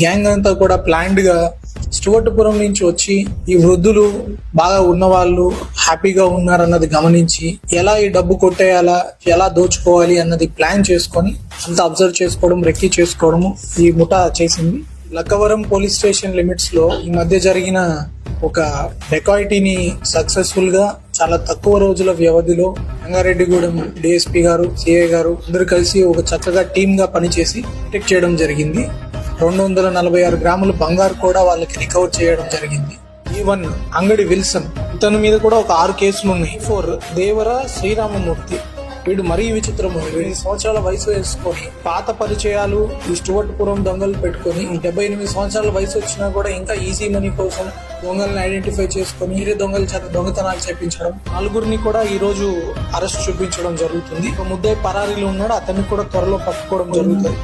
Gang అంతా కూడా ప్లాన్డ్గా స్టువర్ట్పురం నుంచి వచ్చి ఈ వృద్ధులు బాగా ఉన్నవాళ్ళు హ్యాపీగా ఉన్నారన్నది గమనించి ఎలా ఈ డబ్బు కొట్టేయాలా ఎలా దోచుకోవాలి అన్నది ప్లాన్ చేసుకొని అంతా అబ్జర్వ్ చేసుకోవడం రెక్కి చేసుకోవడము ఈ ముఠా చేసింది. లక్కవరం పోలీస్ స్టేషన్ లిమిట్స్లో ఈ మధ్య జరిగిన ఒక డెకాయిటీని సక్సెస్ఫుల్గా చాలా తక్కువ రోజుల వ్యవధిలో రంగారెడ్డిగూడెం డిఎస్పీ గారు సిఐ గారు అందరు కలిసి ఒక చక్కగా టీమ్గా పనిచేసి డిటెక్ట్ చేయడం జరిగింది. రెండు వందల నలభై ఆరు గ్రాముల బంగారు కూడా వాళ్ళకి రికవర్ చేయడం జరిగింది. ఈవన్ అంగడి విల్సన్ ఇతని మీద కూడా ఒక ఆరు కేసులు ఉన్నాయి. ఫోర్ దేవర శ్రీరామమూర్తి వీడు మరీ విచిత్రము. ఎనిమిది సంవత్సరాల వయసు వేసుకొని పాత పరిచయాలు ఈ స్టువర్ట్పురం దొంగలు పెట్టుకొని డెబ్బై ఎనిమిది సంవత్సరాల వయసు వచ్చినా కూడా ఇంకా ఈజీ మనీ కోసం దొంగల్ని ఐడెంటిఫై చేసుకొని మీరే దొంగల చేత దొంగతనాలు చేపించడం నలుగురిని కూడా ఈ రోజు అరెస్ట్ చూపించడం జరుగుతుంది. ఒక ముద్దాయి పరారీలో ఉన్నాడు అతన్ని కూడా త్వరలో పట్టుకోవడం జరుగుతుంది.